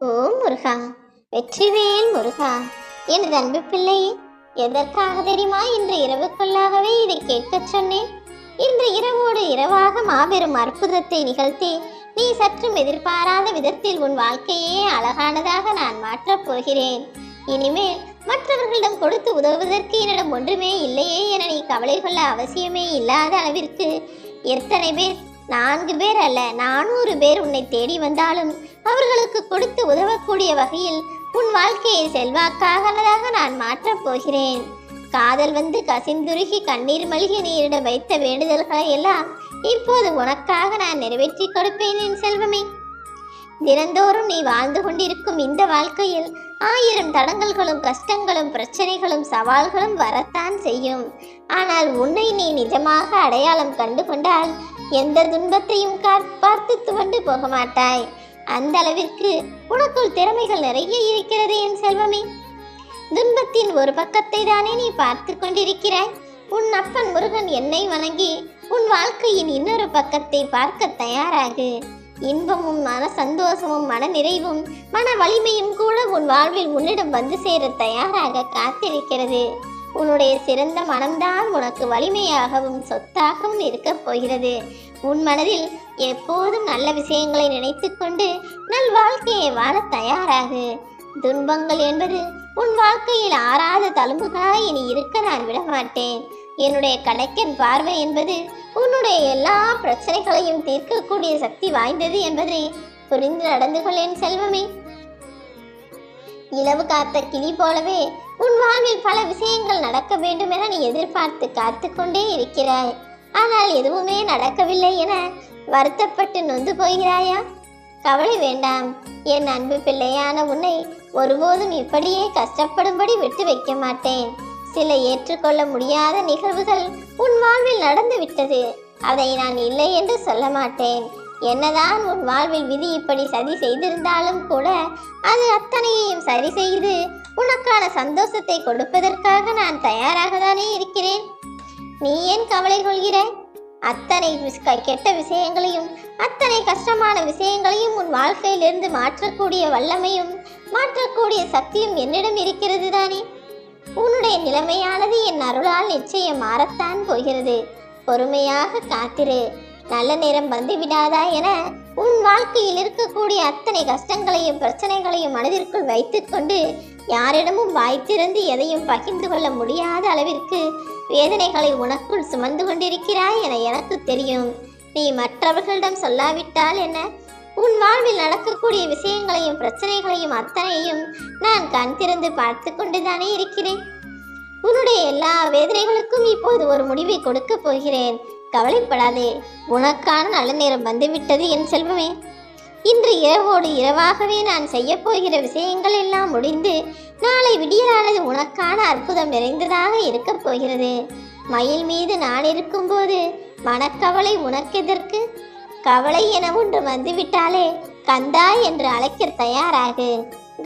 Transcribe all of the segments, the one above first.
ஓம் முருகா வெற்றிவேல் முருகா எனது அன்பு பிள்ளையே எதற்காக தெரியுமா இன்று இரவுக்குள்ளாகவே இதை கேட்கச் சொன்னேன்? இன்று இரவோடு இரவாக மாபெரும் அற்புதத்தை நிகழ்த்தி நீ சற்றும் எதிர்பாராத விதத்தில் உன் வாழ்க்கையே அழகானதாக நான் மாற்றப் போகிறேன். இனிமேல் மற்றவர்களிடம் கொடுத்து உதவுவதற்கு என்னிடம் ஒன்றுமே இல்லையே என நீ கவலை கொள்ள அவசியமே இல்லாத அளவிற்கு எத்தனை பேர் நான்கு பேர் அல்ல நானூறு பேர் உன்னை தேடி வந்தாலும் அவர்களுக்கு கொடுத்து உதவக்கூடிய வகையில் உன் வாழ்க்கையை செல்வாக்காகனதாக நான் மாற்றப் போகிறேன். காதல் வந்து கசிந்துருகி கண்ணீர் மல்கி நீரிடம் வைத்த வேண்டுதல்களை எல்லாம் இப்போது உனக்காக நான் நிறைவேற்றி கொடுப்பேன் என் செல்வமே. தினந்தோறும் நீ வாழ்ந்து கொண்டிருக்கும் இந்த வாழ்க்கையில் ஆயிரம் தடங்கல்களும் கஷ்டங்களும் பிரச்சனைகளும் சவால்களும் வரத்தான் செய்யும். ஆனால் உன்னை நீ நிஜமாக அடையாளம் கண்டு கொண்டால் எந்த துன்பத்தையும் பார்த்து துவண்டு போக மாட்டாய். அந்த அளவிற்கு உனக்குள் திறமைகள் நிறைய இருக்கிறது என் செல்வமே. துன்பத்தின் ஒரு பக்கத்தை தானே நீ பார்த்து கொண்டிருக்கிறாய். உன் அப்பன் முருகன் என்னை வணங்கி உன் வாழ்க்கையின் இன்னொரு பக்கத்தை பார்க்க தயாராகு. இன்பமும் மன சந்தோஷமும் மன நிறைவும் மன வலிமையும் கூட உன் வாழ்வில் உன்னிடம் வந்து சேர தயாராக காத்திருக்கிறது. உன்னுடைய சிறந்த மனம்தான் உனக்கு வலிமையாகவும் சொத்தாகவும் இருக்கப் போகிறது. உன் மனதில் எப்போதும் நல்ல விஷயங்களை நினைத்துக்கொண்டு நல் வாழ்க்கையை வாழ தயாராகு. துன்பங்கள் என்பது உன் வாழ்க்கையில் ஆறாத தழும்புகளாய் இனி இருக்க நான் விடமாட்டேன். என்னுடைய கணக்கின் பார்வை என்பது உன்னுடைய எல்லா பிரச்சனைகளையும் தீர்க்கக்கூடிய சக்தி வாய்ந்தது என்பதை புரிந்து நடந்து கொள்ளேன் செல்வமே. இலவு காத்த கிளி போலவே உன் வாழ்வில் பல விஷயங்கள் நடக்க வேண்டும் என நீ எதிர்பார்த்து காத்து கொண்டே இருக்கிறாய். ஆனால் எதுவுமே நடக்கவில்லை என வருத்தப்பட்டு நொந்து போகிறாயா? கவலை வேண்டாம். என் அன்பு பிள்ளையான உன்னை ஒருபோதும் இப்படியே கஷ்டப்படும்படி விட்டு வைக்க மாட்டேன். சில ஏற்றுக்கொள்ள முடியாத நிகழ்வுகள் உன் வாழ்வில் நடந்து விட்டது. அதை நான் இல்லை என்று சொல்ல மாட்டேன். என்னதான் உன் வாழ்வில் விதி இப்படி சதி செய்திருந்தாலும் கூட அது அத்தனையையும் சரி செய்து உனக்கான சந்தோஷத்தை கொடுப்பதற்காக நான் தயாராக தானே இருக்கிறேன். நீ ஏன் கவலை கொள்கிறாய்? அத்தனை கெட்ட விஷயங்களையும் அத்தனை கஷ்டமான விஷயங்களையும் உன் வாழ்க்கையிலிருந்து மாற்றக்கூடிய வல்லமையும் மாற்றக்கூடிய சக்தியும் என்னிடம் இருக்கிறது தானே. உன்னுடைய நிலைமையானது என் அருளால் நிச்சயம் மாறத்தான் போகிறது. பொறுமையாக காத்திரு. நல்ல நேரம் வந்து விடாதா என உன் வாழ்க்கையில் இருக்கக்கூடிய அத்தனை கஷ்டங்களையும் பிரச்சனைகளையும் மனதிற்குள் வைத்துக்கொண்டு யாரிடமும் வாய் திறந்து எதையும் பகிர்ந்து கொள்ள முடியாத அளவிற்கு வேதனைகளை உனக்குள் சுமந்து கொண்டிருக்கிறாய் என எனக்கு தெரியும். நீ மற்றவர்களிடம் சொல்லாவிட்டால் என்ன? உன் வாழ்வில் நடக்கக்கூடிய விஷயங்களையும் பிரச்சனைகளையும் அத்தனையும் நான் கண் திறந்து பார்த்து கொண்டுதானே இருக்கிறேன். உன்னுடைய எல்லா வேதனைகளுக்கும் இப்போது ஒரு முடிவை கொடுக்க போகிறேன். கவலைப்படாதே. உனக்கான நல்ல நேரம் வந்துவிட்டது என் செல்வமே. இன்று இரவோடு இரவாகவே நான் செய்யப்போகிற விஷயங்கள் எல்லாம் முடிந்து நாளை விடியலானது உனக்கான அற்புதம் நிறைந்ததாக இருக்கப் போகிறது. மயில் மீது நான் இருக்கும்போது மனக்கவலை உனக்கெதற்கு கவலை என ஒன்று வந்துவிட்டாலே கந்தா என்று அழைக்க தயாராகு.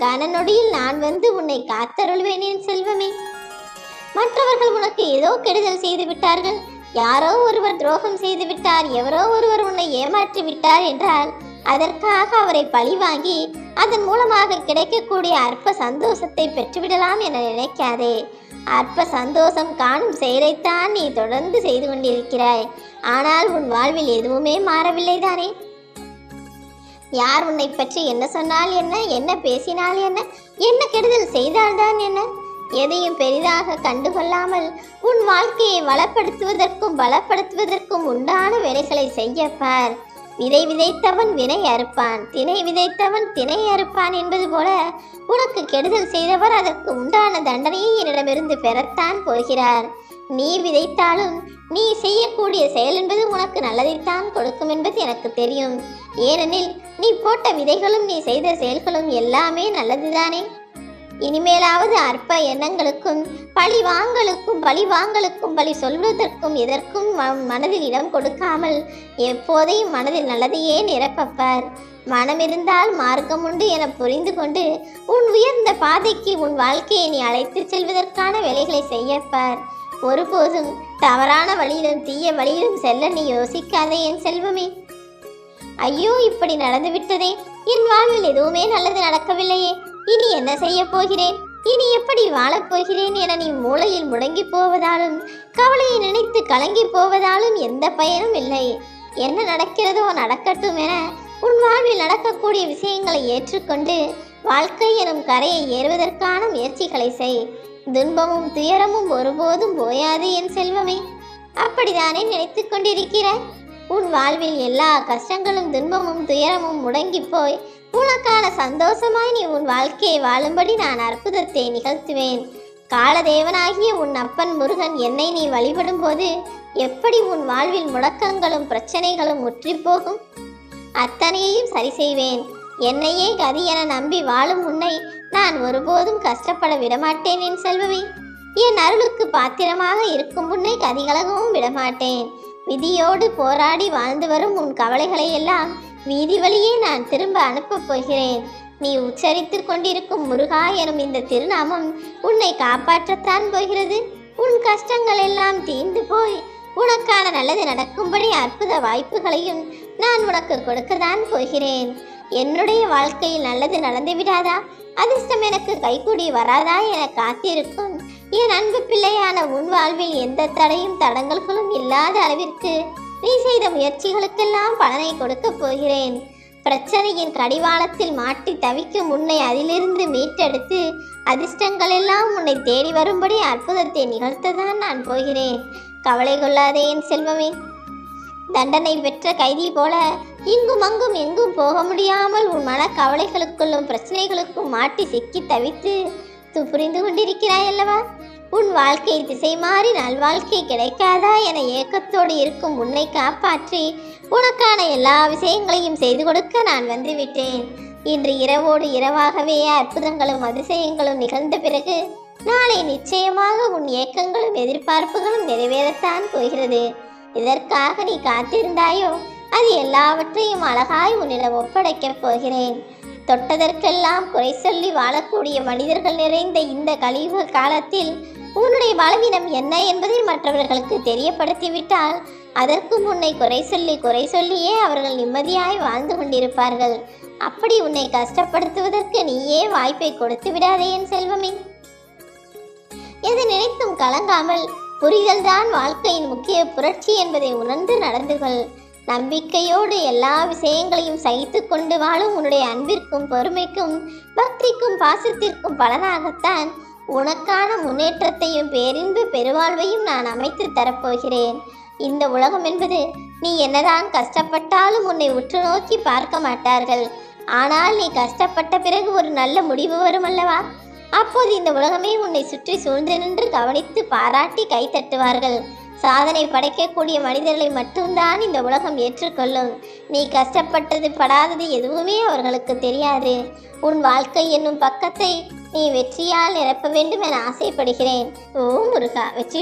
கனநொடியில் நான் வந்து உன்னை காத்தருள்வேன் என் செல்வமே. மற்றவர்கள் உனக்கு ஏதோ கெடுதல் செய்து விட்டார்கள். யாரோ ஒருவர் துரோகம் செய்து விட்டார். எவரோ ஒருவர் உன்னை ஏமாற்றி விட்டார் என்றால் அதற்காக அவரை பழிவாங்கி அதன் மூலமாக கிடைக்கக்கூடிய அற்ப சந்தோஷத்தை பெற்றுவிடலாம் என நினைக்காதே. அற்ப சந்தோஷம் காணும் செயலைத்தான் நீ தொடர்ந்து செய்து கொண்டிருக்கிறாய். ஆனால் உன் வாழ்வில் எதுவுமே மாறவில்லை தானே? யார் உன்னை பற்றி என்ன சொன்னால் என்ன? என்ன பேசினால் என்ன? என்ன கெடுதல் செய்தால்தான் என்ன? எதையும் பெரிதாக கண்டுகொள்ளாமல் உன் வாழ்க்கையை வளப்படுத்துவதற்கும் பலப்படுத்துவதற்கும் உண்டான வேலைகளை செய்ய பார். விதை விதைத்தவன் வினை அறுப்பான் தினை விதைத்தவன் தினை அறுப்பான் என்பது போல உனக்கு கெடுதல் செய்தவர் அதற்கு உண்டான தண்டனையை என்னிடமிருந்து பெறத்தான் போகிறார். நீ விதைத்தாலும் நீ செய்யக்கூடிய செயல் என்பது உனக்கு நல்லதைத்தான் கொடுக்கும் என்பது எனக்கு தெரியும். ஏனெனில் நீ போட்ட விதைகளும் நீ செய்த செயல்களும் எல்லாமே நல்லதுதானே? இனிமேலாவது அற்ப எண்ணங்களுக்கும் பழி வாங்கலுக்கும் பழி வாங்கலுக்கும் பழி சொல்வதற்கும் எதற்கும் மனதில் இடம் கொடுக்காமல் எப்போதையும் மனதில் நல்லதையே நிரப்பப்பார். மனமிருந்தால் மார்க்கம் உண்டு என புரிந்து கொண்டு உன் உயர்ந்த பாதைக்கு உன் வாழ்க்கையை நீ அழைத்துச் செல்வதற்கான வேலைகளை செய்யப்பார். ஒருபோதும் தவறான வழியிலும் தீய வழியிலும் செல்ல நீ யோசிக்காதே என் செல்வமே. ஐயோ இப்படி நடந்துவிட்டதே. என் வாழ்வில் எதுவுமே நல்லது நடக்கவில்லையே. இனி என்ன செய்ய போகிறேன்? இனி எப்படி வாழப் போகிறேன் என நீ மூளையில் முடங்கி போவதாலும் கவலையை நினைத்து கலங்கி போவதாலும் எந்த பயனும் இல்லை. என்ன நடக்கிறதோ நடக்கட்டும் என உன் வாழ்வில் நடக்கக்கூடிய விஷயங்களை ஏற்றுக்கொண்டு வாழ்க்கை எனும் கரையை ஏறுவதற்கான முயற்சிகளை செய். துன்பமும் துயரமும் ஒருபோதும் போயாது என் செல்வமே. அப்படித்தானே நினைத்து கொண்டிருக்கிறாய் உன் வாழ்வில் எல்லா கஷ்டங்களும் துன்பமும் துயரமும் முடங்கி போய் உனக்காக சந்தோஷமாய் நீ உன் வாழ்க்கையை வாழும்படி நான் அற்புதத்தை நிகழ்த்துவேன். காலதேவனாகிய உன் அப்பன் முருகன் என்னை நீ வழிபடும் போது எப்படி உன் வாழ்வில் முடக்கங்களும் பிரச்சனைகளும் முற்றிப்போகும் அத்தனையையும் சரி செய்வேன். என்னையே கதி என நம்பி வாழும் உன்னை நான் ஒருபோதும் கஷ்டப்பட விடமாட்டேன் என் செல்வவி என் அருளுக்கு பாத்திரமாக இருக்கும் உன்னை கதிகலகவும் விடமாட்டேன். விதியோடு போராடி வாழ்ந்து வரும் உன் கவலைகளை எல்லாம் வீதி வழியே நான் திரும்ப அனுப்பப் போகிறேன். நீ உச்சரித்துக் கொண்டிருக்கும் முருகா எனும் இந்த திருநாமம் உன்னை காப்பாற்றத்தான் போகிறது. உன் கஷ்டங்கள் எல்லாம் தீர்ந்து போய் உனக்கான நல்லது நடக்கும்படி அற்புத வாய்ப்புகளையும் நான் உனக்கு கொடுக்கத்தான் போகிறேன். என்னுடைய வாழ்க்கையில் நல்லது நடந்து விடாதா? அதிர்ஷ்டம் எனக்கு கைகூடி வராதா என காத்திருக்கும் என் அன்பு பிள்ளையான உன் வாழ்வில் எந்த தடையும் தடங்கல்களும் இல்லாத அளவிற்கு நீ செய்த முயற்சிகளுக்கெல்லாம் பலனை கொடுக்கப் போகிறேன். பிரச்சனையின் கடிவாளத்தில் மாட்டி தவிக்கும் உன்னை அதிலிருந்து மீட்டெடுத்து அதிர்ஷ்டங்கள் எல்லாம் உன்னை தேடி வரும்படி அற்புதத்தை நிகழ்த்ததான் நான் போகிறேன். கவலை கொள்ளாதே என் செல்வமே. தண்டனை பெற்ற கைதி போல இங்கும் அங்கும் எங்கும் போக முடியாமல் உன் மன கவலைகளுக்குள்ளும் பிரச்சனைகளுக்கும் மாட்டி சிக்கி தவித்து து புரிந்து கொண்டிருக்கிறாய் அல்லவா? உன் வாழ்க்கை திசை மாறி நல்வாழ்க்கை கிடைக்காதா என ஏக்கத்தோடு இருக்கும் உன்னை காப்பாற்றி உனக்கான எல்லா விஷயங்களையும் செய்து கொடுக்க நான் வந்துவிட்டேன். இன்று இரவோடு இரவாகவே அற்புதங்களும் அதிசயங்களும் நிகழ்ந்த பிறகு நாளை நிச்சயமாக உன் ஏக்கங்களும் எதிர்பார்ப்புகளும் நிறைவேறத்தான் போகிறது. இதற்காக நீ காத்திருந்தாயோ? அது எல்லாவற்றையும் அழகாய் உன்னிடம் ஒப்படைக்கப் போகிறேன். தொட்டதற்கெல்லாம் குறை சொல்லி வாழக்கூடிய மனிதர்கள் நிறைந்த இந்த கழிவு காலத்தில் உன்னுடைய பலவீனம் என்ன என்பதை மற்றவர்களுக்கு தெரியப்படுத்திவிட்டால் அதற்கு உன்னை குறை சொல்லி குறை சொல்லியே அவர்கள் நிம்மதியாய் வாழ்ந்து கொண்டிருப்பார்கள். அப்படி உன்னை கஷ்டப்படுத்துவதற்கு நீயே வாய்ப்பை கொடுத்து விடாதே என் செல்வமே. எது நினைத்தும் கலங்காமல் புரிதல்தான் வாழ்க்கையின் முக்கிய புரட்சி என்பதை உணர்ந்து நடந்து கொள். நம்பிக்கையோடு எல்லா விஷயங்களையும் சகித்து கொண்டு வாழும் உன்னுடைய அன்பிற்கும் பொறுமைக்கும் பக்திக்கும் பாசத்திற்கும் பலனாகத்தான் உனக்கான முன்னேற்றத்தையும் பேரின்பு பெருவாழ்வையும் நான் அமைத்து தரப்போகிறேன். இந்த உலகம் என்பது நீ என்னதான் கஷ்டப்பட்டாலும் உன்னை உற்று நோக்கி பார்க்க மாட்டார்கள். ஆனால் நீ கஷ்டப்பட்ட பிறகு ஒரு நல்ல முடிவு வரும் அல்லவா? அப்போது இந்த உலகமே உன்னை சுற்றி சூழ்ந்து நின்று கவனித்து பாராட்டி கைத்தட்டுவார்கள் சாதனை படைக்கக்கூடிய மனிதர்களை மட்டும்தான் இந்த உலகம் ஏற்றுக்கொள்ளும். நீ கஷ்டப்பட்டது படாதது எதுவுமே அவர்களுக்கு தெரியாது. உன் வாழ்க்கை என்னும் பக்கத்தை நீ வெற்றியால் நிரப்ப வேண்டும் என ஆசைப்படுகிறேன். ஓ முருகா வெற்றி